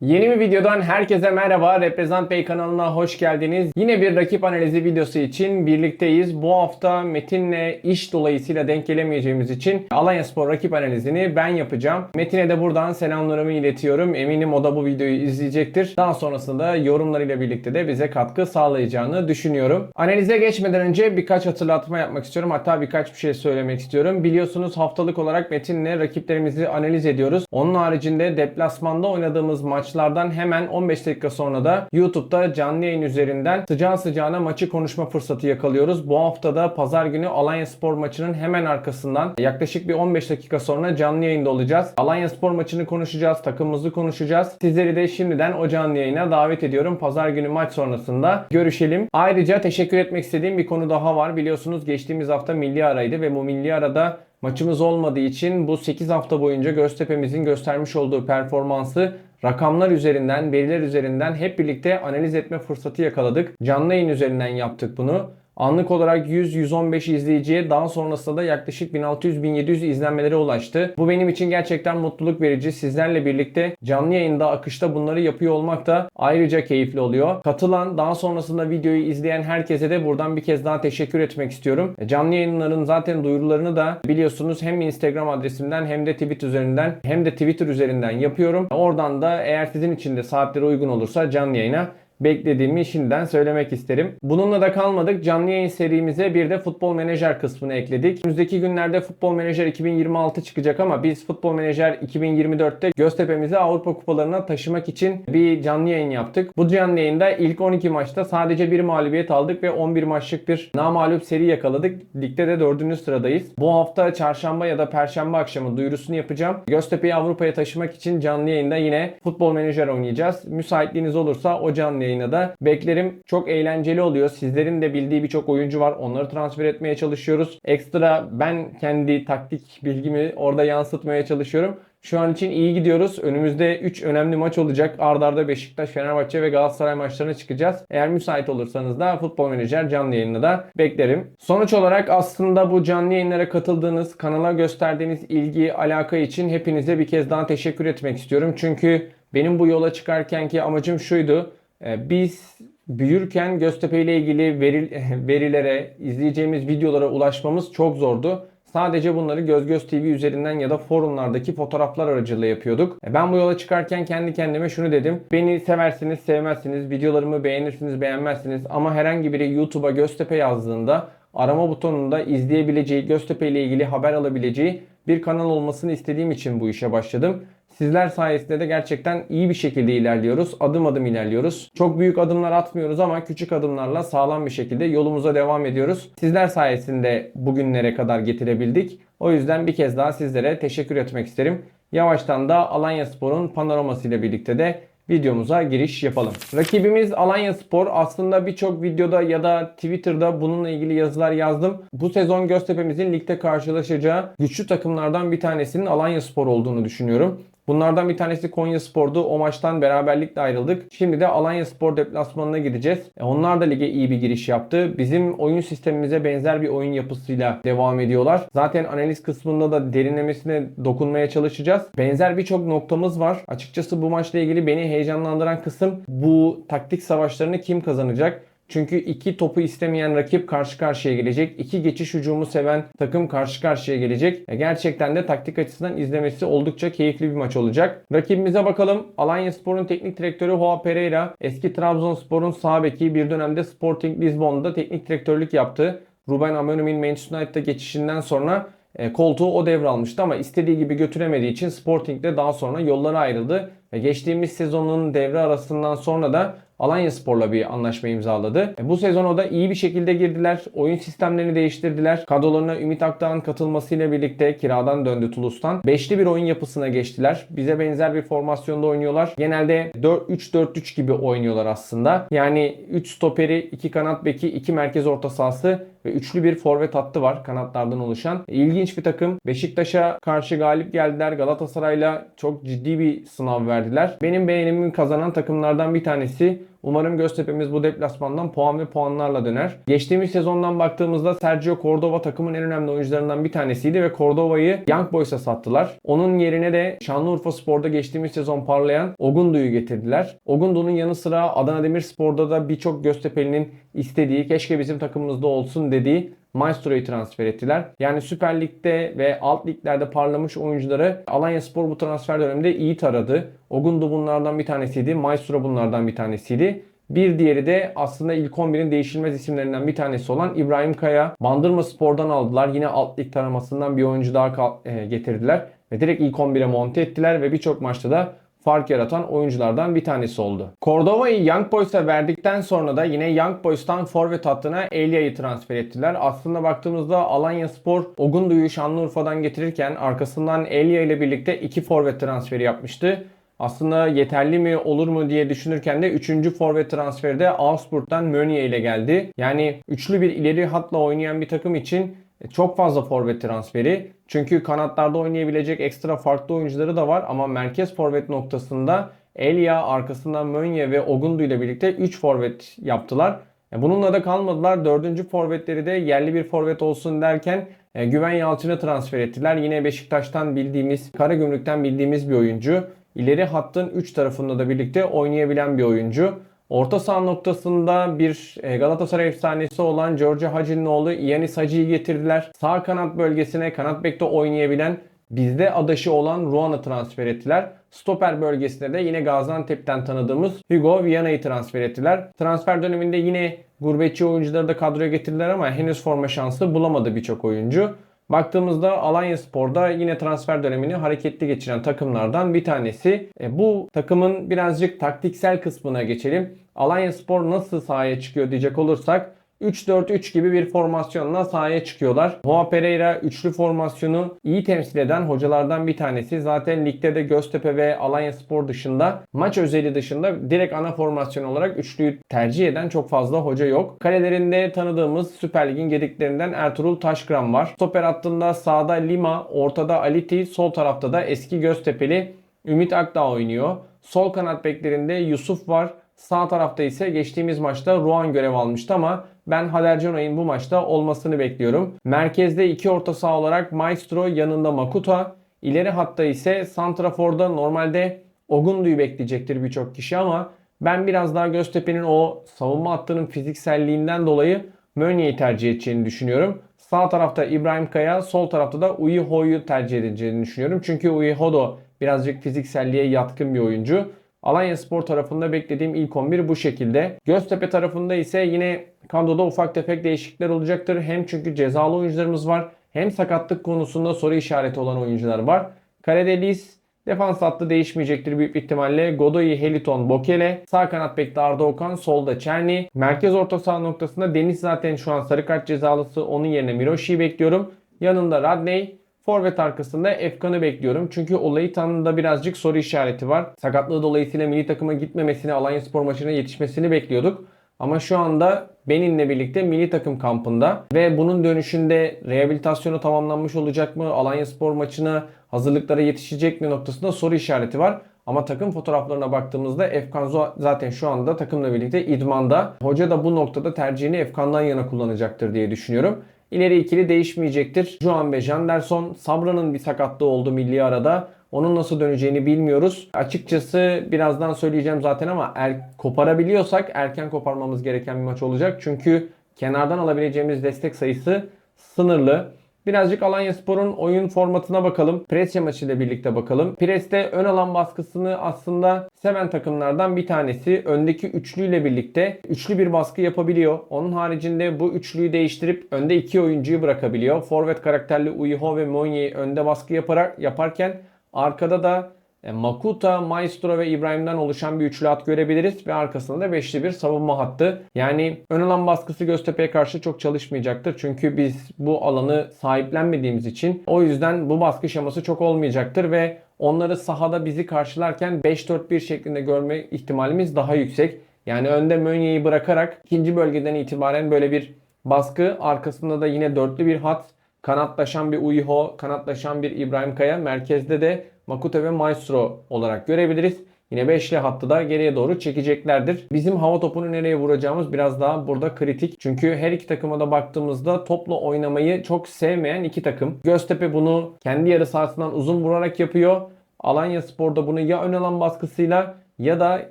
Yeni bir videodan herkese merhaba. Reprezent Bey kanalına hoş geldiniz. Yine bir rakip analizi videosu için birlikteyiz. Bu hafta Metin'le iş dolayısıyla denk gelemeyeceğimiz için Alanya Spor rakip analizini ben yapacağım. Metin'e de buradan selamlarımı iletiyorum. Eminim o da bu videoyu izleyecektir. Daha sonrasında yorumlarıyla birlikte de bize katkı sağlayacağını düşünüyorum. Analize geçmeden önce birkaç hatırlatma yapmak istiyorum. Hatta birkaç bir şey söylemek istiyorum. Biliyorsunuz haftalık olarak Metin'le rakiplerimizi analiz ediyoruz. Onun haricinde deplasmanda oynadığımız maçlardan hemen 15 dakika sonra da YouTube'da canlı yayın üzerinden sıcağı sıcağına maçı konuşma fırsatı yakalıyoruz. Bu haftada pazar günü Alanya Spor maçının hemen arkasından yaklaşık bir 15 dakika sonra canlı yayında olacağız. Alanya Spor maçını konuşacağız, takımımızı konuşacağız. Sizleri de şimdiden o canlı yayına davet ediyorum. Pazar günü maç sonrasında görüşelim. Ayrıca teşekkür etmek istediğim bir konu daha var. Biliyorsunuz geçtiğimiz hafta milli araydı ve bu milli arada maçımız olmadığı için bu 8 hafta boyunca Göztepe'mizin göstermiş olduğu performansı rakamlar üzerinden, veriler üzerinden hep birlikte analiz etme fırsatı yakaladık. Canlı yayın üzerinden yaptık bunu. Anlık olarak 100-115 izleyiciye daha sonrasında da yaklaşık 1600-1700 izlenmelere ulaştı. Bu benim için gerçekten mutluluk verici. Sizlerle birlikte canlı yayında, akışta bunları yapıyor olmak da ayrıca keyifli oluyor. Katılan, daha sonrasında videoyu izleyen herkese de buradan bir kez daha teşekkür etmek istiyorum. Canlı yayınların zaten duyurularını da biliyorsunuz hem Instagram adresimden hem de Twitter üzerinden hem de Twitter üzerinden yapıyorum. Oradan da eğer sizin için de saatleri uygun olursa canlı yayına beklediğimi şimdiden söylemek isterim. Bununla da kalmadık. Canlı yayın serimize bir de futbol menajer kısmını ekledik. Önümüzdeki günlerde futbol menajer 2026 çıkacak ama biz futbol menajer 2024'te Göztepe'mizi Avrupa kupalarına taşımak için bir canlı yayın yaptık. Bu canlı yayında ilk 12 maçta sadece bir mağlubiyet aldık ve 11 maçlık bir namalup seri yakaladık. Ligde de 4. sıradayız. Bu hafta çarşamba ya da perşembe akşamı duyurusunu yapacağım. Göztepe'yi Avrupa'ya taşımak için canlı yayında yine futbol menajer oynayacağız. Müsaitliğiniz olursa o canlı yayına da beklerim. Çok eğlenceli oluyor. Sizlerin de bildiği birçok oyuncu var. Onları transfer etmeye çalışıyoruz. Ekstra ben kendi taktik bilgimi orada yansıtmaya çalışıyorum. Şu an için iyi gidiyoruz. Önümüzde 3 önemli maç olacak. Ardarda arda Beşiktaş, Fenerbahçe ve Galatasaray maçlarına çıkacağız. Eğer müsait olursanız da Futbol Menajer canlı yayınına da beklerim. Sonuç olarak aslında bu canlı yayınlara katıldığınız, kanala gösterdiğiniz ilgi, alaka için hepinize bir kez daha teşekkür etmek istiyorum. Çünkü benim bu yola çıkarkenki amacım şuydu. Ee, Biz büyürken Göztepe ile ilgili veri, verilere, izleyeceğimiz videolara ulaşmamız çok zordu. Sadece bunları Göz Göz TV üzerinden ya da forumlardaki fotoğraflar aracılığıyla yapıyorduk. E, Ben bu yola çıkarken kendi kendime şunu dedim. Beni seversiniz, sevmezsiniz, videolarımı beğenirsiniz, beğenmezsiniz ama herhangi biri YouTube'a Göztepe yazdığında arama butonunda izleyebileceği, Göztepe ile ilgili haber alabileceği bir kanal olmasını istediğim için bu işe başladım. Sizler sayesinde de gerçekten iyi bir şekilde ilerliyoruz. Adım adım ilerliyoruz. Çok büyük adımlar atmıyoruz ama küçük adımlarla sağlam bir şekilde yolumuza devam ediyoruz. Sizler sayesinde bugünlere kadar getirebildik. O yüzden bir kez daha sizlere teşekkür etmek isterim. Yavaştan da Alanya Spor'un panoraması ile birlikte de videomuza giriş yapalım. Rakibimiz Alanya Spor. Aslında birçok videoda ya da Twitter'da bununla ilgili yazılar yazdım. Bu sezon Göztepe'mizin ligde karşılaşacağı güçlü takımlardan bir tanesinin Alanya Spor olduğunu düşünüyorum. Bunlardan bir tanesi Konya Spor'du. O maçtan beraberlikle ayrıldık. Şimdi de Alanya Spor deplasmanına gideceğiz. E, Onlar da lige iyi bir giriş yaptı. Bizim oyun sistemimize benzer bir oyun yapısıyla devam ediyorlar. Zaten analiz kısmında da derinlemesine dokunmaya çalışacağız. Benzer birçok noktamız var. Açıkçası bu maçla ilgili beni heyecanlandıran kısım bu taktik savaşlarını kim kazanacak? Çünkü iki topu istemeyen rakip karşı karşıya gelecek. İki geçiş hücumu seven takım karşı karşıya gelecek. E, Gerçekten de taktik açısından izlemesi oldukça keyifli bir maç olacak. Rakibimize bakalım. Alanya Spor'un teknik direktörü Joao Pereira. Eski Trabzonspor'un sağ beki bir dönemde Sporting Lisbon'da teknik direktörlük yaptı. Ruben Amorim'in Manchester United'a geçişinden sonra e, koltuğu o devralmıştı ama istediği gibi götüremediği için Sporting'de daha sonra yollara ayrıldı. Ve geçtiğimiz sezonun devre arasından sonra da Alanya Spor'la bir anlaşma imzaladı. E, Bu sezon o da iyi bir şekilde girdiler. Oyun sistemlerini değiştirdiler. Kadrolarına Ümit Akdağ'ın katılmasıyla birlikte kiradan döndü Toulouse'tan. Beşli bir oyun yapısına geçtiler. Bize benzer bir formasyonda oynuyorlar. Genelde 4-3-4-3 gibi oynuyorlar aslında. Yani 3 stoperi, 2 kanat beki, 2 merkez orta sahası ve üçlü bir forvet hattı var kanatlardan oluşan. İlginç bir takım. Beşiktaş'a karşı galip geldiler. Galatasaray'la çok ciddi bir sınav verdiler. Benim beğenimi kazanan takımlardan bir tanesi. Umarım Göztepe'miz bu deplasmandan puan ve puanlarla döner. Geçtiğimiz sezondan baktığımızda Sergio Cordova takımın en önemli oyuncularından bir tanesiydi ve Cordova'yı Young Boys'a sattılar. Onun yerine de Şanlıurfa Spor'da geçtiğimiz sezon parlayan Ogundu'yu getirdiler. Ogundu'nun yanı sıra Adana Demirspor'da da birçok Göztepe'linin istediği, keşke bizim takımımızda olsun dediği Maestro'yu transfer ettiler. Yani Süper Lig'de ve alt liglerde parlamış oyuncuları Alanya Spor bu transfer döneminde iyi taradı. Ogundu bunlardan bir tanesiydi. Maestro bunlardan bir tanesiydi. Bir diğeri de aslında ilk 11'in değişilmez isimlerinden bir tanesi olan İbrahim Kaya. Bandırma Spor'dan aldılar. Yine alt lig taramasından bir oyuncu daha e, getirdiler. Ve direkt ilk 11'e monte ettiler ve birçok maçta da fark yaratan oyunculardan bir tanesi oldu. Cordova'yı Young Boys'a verdikten sonra da yine Young Boys'tan forvet hattına Elia'yı transfer ettiler. Aslında baktığımızda Alanya Spor Ogundu'yu Şanlıurfa'dan getirirken arkasından Elia ile birlikte iki forvet transferi yapmıştı. Aslında yeterli mi olur mu diye düşünürken de 3. forvet transferi de Augsburg'dan Meunier ile geldi. Yani üçlü bir ileri hatla oynayan bir takım için çok fazla forvet transferi. Çünkü kanatlarda oynayabilecek ekstra farklı oyuncuları da var ama merkez forvet noktasında Elia arkasından Meunier ve Ogundu ile birlikte 3 forvet yaptılar. E, Bununla da kalmadılar. Dördüncü forvetleri de yerli bir forvet olsun derken e, Güven Yalçın'ı transfer ettiler. Yine Beşiktaş'tan bildiğimiz, Karagümrük'ten bildiğimiz bir oyuncu. İleri hattın 3 tarafında da birlikte oynayabilen bir oyuncu. Orta saha noktasında bir e, Galatasaray efsanesi olan George Hacı'nın oğlu Yanis Hacı'yı getirdiler. Sağ kanat bölgesine kanat bekte oynayabilen bizde adaşı olan Ruan'ı transfer ettiler. Stoper bölgesine de yine Gaziantep'ten tanıdığımız Hugo Viana'yı transfer ettiler. Transfer döneminde yine gurbetçi oyuncuları da kadroya getirdiler ama henüz forma şansı bulamadı birçok oyuncu. Baktığımızda Alanya Spor'da yine transfer dönemini hareketli geçiren takımlardan bir tanesi. E, bu takımın birazcık taktiksel kısmına geçelim. Alanya Spor nasıl sahaya çıkıyor diyecek olursak 3-4-3 gibi bir formasyonla sahaya çıkıyorlar. Joao Pereira üçlü formasyonu iyi temsil eden hocalardan bir tanesi. Zaten ligde de Göztepe ve Alanya Spor dışında maç özeli dışında direkt ana formasyon olarak üçlüyü tercih eden çok fazla hoca yok. Kalelerinde tanıdığımız Süper Lig'in gediklerinden Ertuğrul Taşkıran var. Stoper hattında sağda Lima, ortada Aliti, sol tarafta da eski Göztepe'li Ümit Akdağ oynuyor. Sol kanat beklerinde Yusuf var. Sağ tarafta ise geçtiğimiz maçta Ruan görev almıştı ama ben Hader Canay'ın bu maçta olmasını bekliyorum. Merkezde iki orta saha olarak Maestro yanında Makuta. İleri hatta ise Santrafor'da normalde Ogundu'yu bekleyecektir birçok kişi ama ben biraz daha Göztepe'nin o savunma hattının fizikselliğinden dolayı Meunier'i tercih edeceğini düşünüyorum. Sağ tarafta İbrahim Kaya, sol tarafta da Uyiho'yu tercih edeceğini düşünüyorum. Çünkü Uyiho da birazcık fizikselliğe yatkın bir oyuncu. Alanya Spor tarafında beklediğim ilk 11 bu şekilde. Göztepe tarafında ise yine kadroda ufak tefek değişiklikler olacaktır. Hem çünkü cezalı oyuncularımız var hem sakatlık konusunda soru işareti olan oyuncular var. Kalede Liz, defans hattı değişmeyecektir büyük ihtimalle. Godoy, Heliton, Bokele, sağ kanat bekte Arda Okan, solda Çerni. Merkez orta saha noktasında Deniz zaten şu an sarı kart cezalısı. Onun yerine Miroshi'yi bekliyorum. Yanında Radney, Forvet arkasında Efkan'ı bekliyorum. Çünkü Olayıtan'da birazcık soru işareti var. Sakatlığı dolayısıyla milli takıma gitmemesini, Alanya Spor maçına yetişmesini bekliyorduk. Ama şu anda Benin'le birlikte milli takım kampında ve bunun dönüşünde rehabilitasyonu tamamlanmış olacak mı? Alanya Spor maçına hazırlıklara yetişecek mi noktasında soru işareti var. Ama takım fotoğraflarına baktığımızda Efkan zaten şu anda takımla birlikte idmanda. Hoca da bu noktada tercihini Efkan'dan yana kullanacaktır diye düşünüyorum. İleri ikili değişmeyecektir. Juan ve Janderson. Sabra'nın bir sakatlığı oldu milli arada. Onun nasıl döneceğini bilmiyoruz. Açıkçası birazdan söyleyeceğim zaten ama er, koparabiliyorsak erken koparmamız gereken bir maç olacak. Çünkü kenardan alabileceğimiz destek sayısı sınırlı. Birazcık Alanya Spor'un oyun formatına bakalım. Presya maçıyla birlikte bakalım. Pres'te ön alan baskısını aslında seven takımlardan bir tanesi. Öndeki üçlüyle birlikte üçlü bir baskı yapabiliyor. Onun haricinde bu üçlüyü değiştirip önde iki oyuncuyu bırakabiliyor. Forvet karakterli Uiho ve Monye önde baskı yaparak yaparken arkada da e, Makuta, Maestro ve İbrahim'den oluşan bir üçlü hat görebiliriz ve arkasında da beşli bir savunma hattı. Yani ön alan baskısı Göztepe'ye karşı çok çalışmayacaktır. Çünkü biz bu alanı sahiplenmediğimiz için o yüzden bu baskı şeması çok olmayacaktır ve onları sahada bizi karşılarken 5-4-1 şeklinde görme ihtimalimiz daha yüksek. Yani önde Mönye'yi bırakarak ikinci bölgeden itibaren böyle bir baskı arkasında da yine dörtlü bir hat kanatlaşan bir Uiho, kanatlaşan bir İbrahim Kaya, merkezde de Makute ve Maestro olarak görebiliriz. Yine beşli hattı da geriye doğru çekeceklerdir. Bizim hava topunu nereye vuracağımız biraz daha burada kritik. Çünkü her iki takıma da baktığımızda topla oynamayı çok sevmeyen iki takım. Göztepe bunu kendi yarı sahasından uzun vurarak yapıyor. Alanya Spor da bunu ya ön alan baskısıyla ya da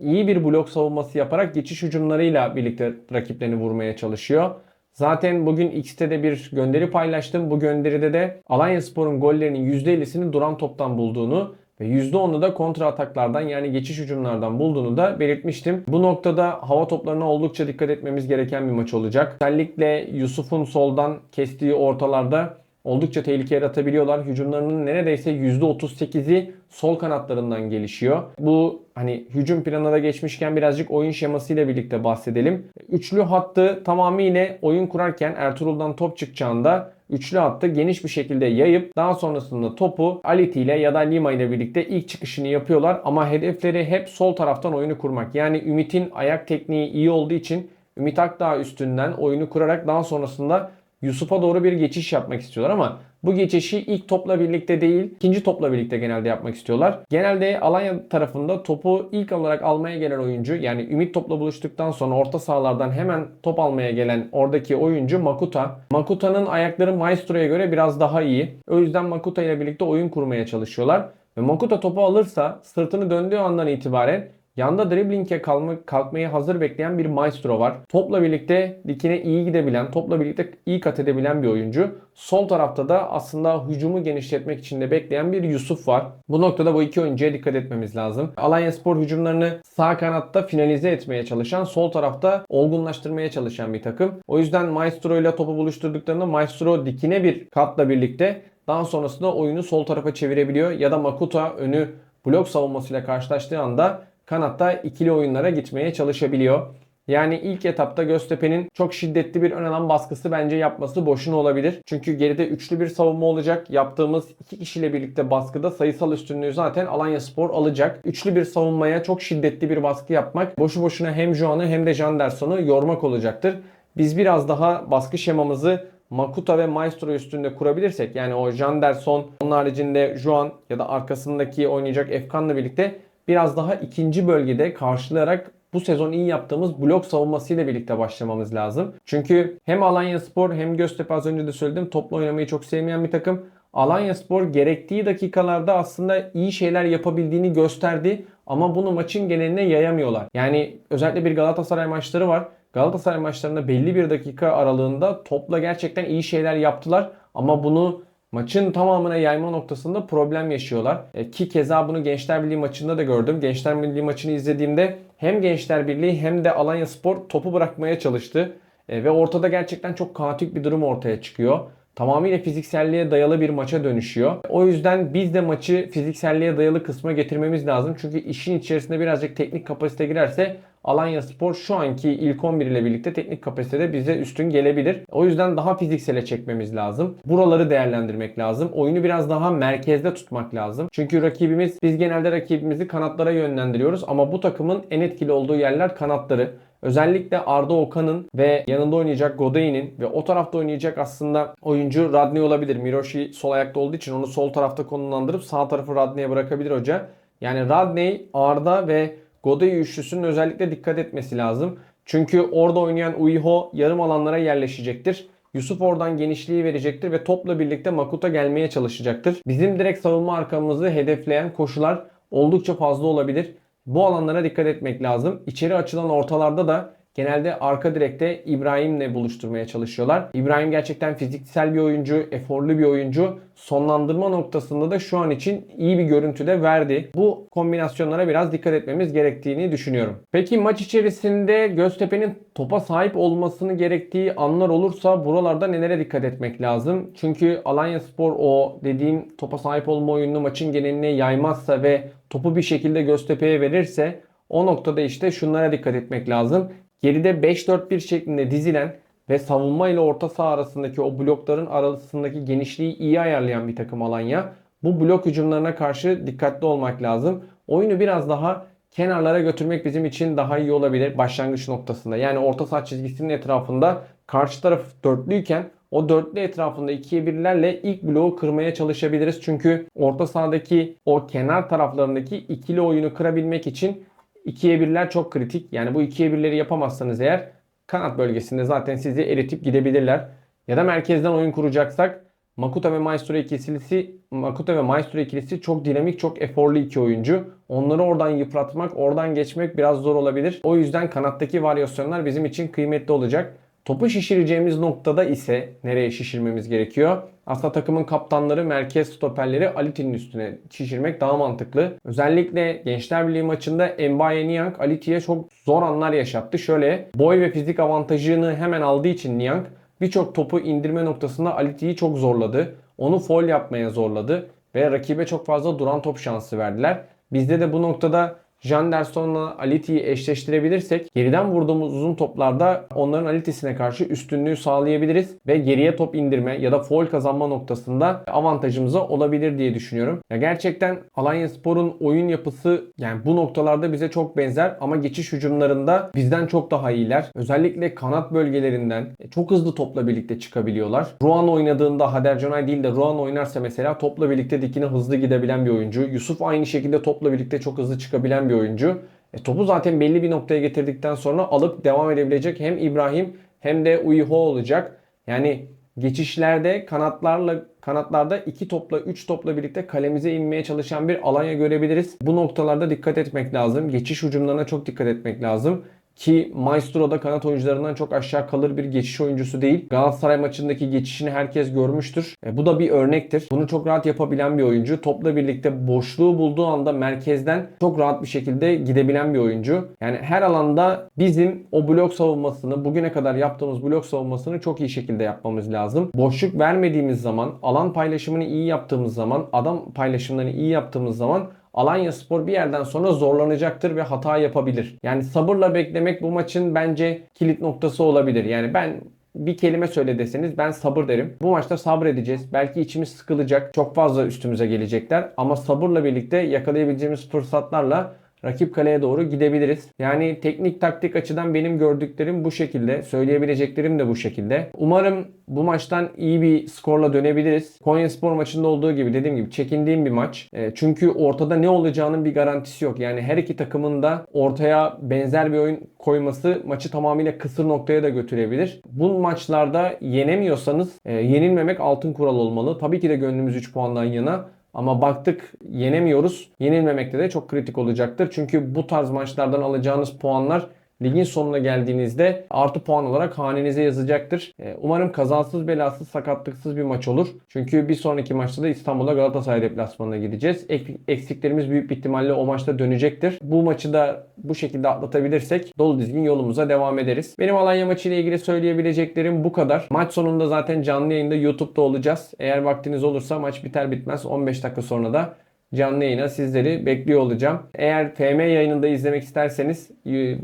iyi bir blok savunması yaparak geçiş hücumlarıyla birlikte rakiplerini vurmaya çalışıyor. Zaten bugün X'te de bir gönderi paylaştım. Bu gönderide de Alanya Spor'un gollerinin %50'sini duran toptan bulduğunu ve %10'u da kontra ataklardan yani geçiş hücumlardan bulduğunu da belirtmiştim. Bu noktada hava toplarına oldukça dikkat etmemiz gereken bir maç olacak. Özellikle Yusuf'un soldan kestiği ortalarda oldukça tehlike yaratabiliyorlar. Hücumlarının neredeyse %38'i sol kanatlarından gelişiyor. Bu hani hücum planına geçmişken birazcık oyun şemasıyla birlikte bahsedelim. Üçlü hattı tamamıyla oyun kurarken Ertuğrul'dan top çıkacağında üçlü hattı geniş bir şekilde yayıp daha sonrasında topu Aliti ile ya da Lima ile birlikte ilk çıkışını yapıyorlar ama hedefleri hep sol taraftan oyunu kurmak. Yani Ümit'in ayak tekniği iyi olduğu için Ümit Akdağ üstünden oyunu kurarak daha sonrasında Yusuf'a doğru bir geçiş yapmak istiyorlar ama bu geçişi ilk topla birlikte değil, ikinci topla birlikte genelde yapmak istiyorlar. Genelde Alanya tarafında topu ilk olarak almaya gelen oyuncu yani Ümit topla buluştuktan sonra orta sahalardan hemen top almaya gelen oradaki oyuncu Makuta. Makuta'nın ayakları Maestro'ya göre biraz daha iyi. O yüzden Makuta ile birlikte oyun kurmaya çalışıyorlar. Ve Makuta topu alırsa sırtını döndüğü andan itibaren Yanda dribling'e kalma, kalkmayı hazır bekleyen bir maestro var. Topla birlikte dikine iyi gidebilen, topla birlikte iyi kat edebilen bir oyuncu. Sol tarafta da aslında hücumu genişletmek için de bekleyen bir Yusuf var. Bu noktada bu iki oyuncuya dikkat etmemiz lazım. Alanya Spor hücumlarını sağ kanatta finalize etmeye çalışan, sol tarafta olgunlaştırmaya çalışan bir takım. O yüzden Maestro ile topu buluşturduklarında Maestro dikine bir katla birlikte daha sonrasında oyunu sol tarafa çevirebiliyor ya da Makuta önü blok savunmasıyla karşılaştığı anda kanatta ikili oyunlara gitmeye çalışabiliyor. Yani ilk etapta Göztepe'nin çok şiddetli bir ön alan baskısı bence yapması boşuna olabilir. Çünkü geride üçlü bir savunma olacak. Yaptığımız iki kişiyle birlikte baskıda sayısal üstünlüğü zaten Alanya Spor alacak. Üçlü bir savunmaya çok şiddetli bir baskı yapmak boşu boşuna hem Juan'ı hem de Janderson'u yormak olacaktır. Biz biraz daha baskı şemamızı Makuta ve Maestro üstünde kurabilirsek yani o Janderson onun haricinde Juan ya da arkasındaki oynayacak Efkan'la birlikte biraz daha ikinci bölgede karşılayarak bu sezon iyi yaptığımız blok savunmasıyla birlikte başlamamız lazım. Çünkü hem Alanya Spor hem Göztepe az önce de söyledim toplu oynamayı çok sevmeyen bir takım. Alanya Spor gerektiği dakikalarda aslında iyi şeyler yapabildiğini gösterdi ama bunu maçın geneline yayamıyorlar. Yani özellikle bir Galatasaray maçları var. Galatasaray maçlarında belli bir dakika aralığında topla gerçekten iyi şeyler yaptılar ama bunu maçın tamamına yayma noktasında problem yaşıyorlar. E, ki keza bunu Gençler Birliği maçında da gördüm. Gençler Birliği maçını izlediğimde hem Gençler Birliği hem de Alanya Spor topu bırakmaya çalıştı. E, ve ortada gerçekten çok kaotik bir durum ortaya çıkıyor. Tamamıyla fizikselliğe dayalı bir maça dönüşüyor. O yüzden biz de maçı fizikselliğe dayalı kısma getirmemiz lazım. Çünkü işin içerisinde birazcık teknik kapasite girerse Alanya Spor şu anki ilk 11 ile birlikte teknik kapasitede bize üstün gelebilir. O yüzden daha fiziksele çekmemiz lazım. Buraları değerlendirmek lazım. Oyunu biraz daha merkezde tutmak lazım. Çünkü rakibimiz biz genelde rakibimizi kanatlara yönlendiriyoruz ama bu takımın en etkili olduğu yerler kanatları. Özellikle Arda Okan'ın ve yanında oynayacak Godey'nin ve o tarafta oynayacak aslında oyuncu Radney olabilir. Miroshi sol ayakta olduğu için onu sol tarafta konumlandırıp sağ tarafı Radney'e bırakabilir hoca. Yani Radney, Arda ve Godey üçlüsünün özellikle dikkat etmesi lazım. Çünkü orada oynayan Uiho yarım alanlara yerleşecektir. Yusuf oradan genişliği verecektir ve topla birlikte Makuta gelmeye çalışacaktır. Bizim direkt savunma arkamızı hedefleyen koşular oldukça fazla olabilir. Bu alanlara dikkat etmek lazım. İçeri açılan ortalarda da genelde arka direkte İbrahim'le buluşturmaya çalışıyorlar. İbrahim gerçekten fiziksel bir oyuncu, eforlu bir oyuncu. Sonlandırma noktasında da şu an için iyi bir görüntüde verdi. Bu kombinasyonlara biraz dikkat etmemiz gerektiğini düşünüyorum. Peki maç içerisinde Göztepe'nin topa sahip olmasını gerektiği anlar olursa buralarda nelere dikkat etmek lazım? Çünkü Alanya Spor o dediğim topa sahip olma oyununu maçın geneline yaymazsa ve topu bir şekilde Göztepe'ye verirse o noktada işte şunlara dikkat etmek lazım. Geride 5-4-1 şeklinde dizilen ve savunma ile orta saha arasındaki o blokların arasındaki genişliği iyi ayarlayan bir takım Alanya. Bu blok hücumlarına karşı dikkatli olmak lazım. Oyunu biraz daha kenarlara götürmek bizim için daha iyi olabilir başlangıç noktasında. Yani orta saha çizgisinin etrafında karşı taraf dörtlüyken o dörtlü etrafında ikiye birlerle ilk bloğu kırmaya çalışabiliriz. Çünkü orta sahadaki o kenar taraflarındaki ikili oyunu kırabilmek için ikiye birler çok kritik. Yani bu ikiye birleri yapamazsanız eğer kanat bölgesinde zaten sizi eritip gidebilirler. Ya da merkezden oyun kuracaksak Makuta ve Maestro ikilisi Makuta ve Maestro ikilisi çok dinamik, çok eforlu iki oyuncu. Onları oradan yıpratmak, oradan geçmek biraz zor olabilir. O yüzden kanattaki varyasyonlar bizim için kıymetli olacak. Topu şişireceğimiz noktada ise nereye şişirmemiz gerekiyor? Aslında takımın kaptanları, merkez stoperleri Aliti'nin üstüne şişirmek daha mantıklı. Özellikle Gençler Birliği maçında Mbaye Niang Aliti'ye çok zor anlar yaşattı. Şöyle boy ve fizik avantajını hemen aldığı için Niang birçok topu indirme noktasında Aliti'yi çok zorladı. Onu foul yapmaya zorladı ve rakibe çok fazla duran top şansı verdiler. Bizde de bu noktada Janderson'la Aliti'yi eşleştirebilirsek geriden vurduğumuz uzun toplarda onların Aliti'sine karşı üstünlüğü sağlayabiliriz ve geriye top indirme ya da foul kazanma noktasında avantajımıza olabilir diye düşünüyorum. Ya gerçekten Alanya Spor'un oyun yapısı yani bu noktalarda bize çok benzer ama geçiş hücumlarında bizden çok daha iyiler. Özellikle kanat bölgelerinden çok hızlı topla birlikte çıkabiliyorlar. Ruan oynadığında Hader Canay değil de Ruan oynarsa mesela topla birlikte dikine hızlı gidebilen bir oyuncu. Yusuf aynı şekilde topla birlikte çok hızlı çıkabilen bir oyuncu. E, topu zaten belli bir noktaya getirdikten sonra alıp devam edebilecek hem İbrahim hem de Uyho olacak. Yani geçişlerde kanatlarla kanatlarda iki topla 3 topla birlikte kalemize inmeye çalışan bir Alanya görebiliriz. Bu noktalarda dikkat etmek lazım. Geçiş hücumlarına çok dikkat etmek lazım. Ki Maestro da kanat oyuncularından çok aşağı kalır bir geçiş oyuncusu değil. Galatasaray maçındaki geçişini herkes görmüştür. E, bu da bir örnektir. Bunu çok rahat yapabilen bir oyuncu. Topla birlikte boşluğu bulduğu anda merkezden çok rahat bir şekilde gidebilen bir oyuncu. Yani her alanda bizim o blok savunmasını, bugüne kadar yaptığımız blok savunmasını çok iyi şekilde yapmamız lazım. Boşluk vermediğimiz zaman, alan paylaşımını iyi yaptığımız zaman, adam paylaşımlarını iyi yaptığımız zaman Alanya Spor bir yerden sonra zorlanacaktır ve hata yapabilir. Yani sabırla beklemek bu maçın bence kilit noktası olabilir. Yani ben bir kelime söyle deseniz ben sabır derim. Bu maçta sabredeceğiz. Belki içimiz sıkılacak. Çok fazla üstümüze gelecekler. Ama sabırla birlikte yakalayabileceğimiz fırsatlarla rakip kaleye doğru gidebiliriz. Yani teknik taktik açıdan benim gördüklerim bu şekilde. Söyleyebileceklerim de bu şekilde. Umarım bu maçtan iyi bir skorla dönebiliriz. Konya Spor maçında olduğu gibi dediğim gibi çekindiğim bir maç. E, çünkü ortada ne olacağının bir garantisi yok. Yani her iki takımın da ortaya benzer bir oyun koyması maçı tamamıyla kısır noktaya da götürebilir. Bu maçlarda yenemiyorsanız e, yenilmemek altın kural olmalı. Tabii ki de gönlümüz 3 puandan yana. Ama baktık yenemiyoruz. Yenilmemekte de çok kritik olacaktır. Çünkü bu tarz maçlardan alacağınız puanlar ligin sonuna geldiğinizde artı puan olarak hanenize yazacaktır. Ee, Umarım kazasız belasız sakatlıksız bir maç olur. Çünkü bir sonraki maçta da İstanbul'a Galatasaray deplasmanına gideceğiz. Ek- Eksiklerimiz büyük bir ihtimalle o maçta dönecektir. Bu maçı da bu şekilde atlatabilirsek dolu dizgin yolumuza devam ederiz. Benim Alanya maçı ile ilgili söyleyebileceklerim bu kadar. Maç sonunda zaten canlı yayında YouTube'da olacağız. Eğer vaktiniz olursa maç biter bitmez 15 dakika sonra da canlı yayına sizleri bekliyor olacağım. Eğer FM yayınında izlemek isterseniz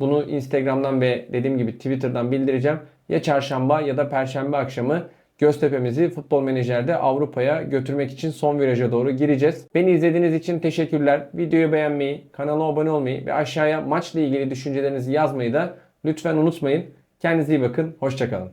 bunu Instagram'dan ve dediğim gibi Twitter'dan bildireceğim. Ya çarşamba ya da perşembe akşamı Göztepe'mizi futbol menajerde Avrupa'ya götürmek için son viraja doğru gireceğiz. Beni izlediğiniz için teşekkürler. Videoyu beğenmeyi, kanala abone olmayı ve aşağıya maçla ilgili düşüncelerinizi yazmayı da lütfen unutmayın. Kendinize iyi bakın. Hoşçakalın.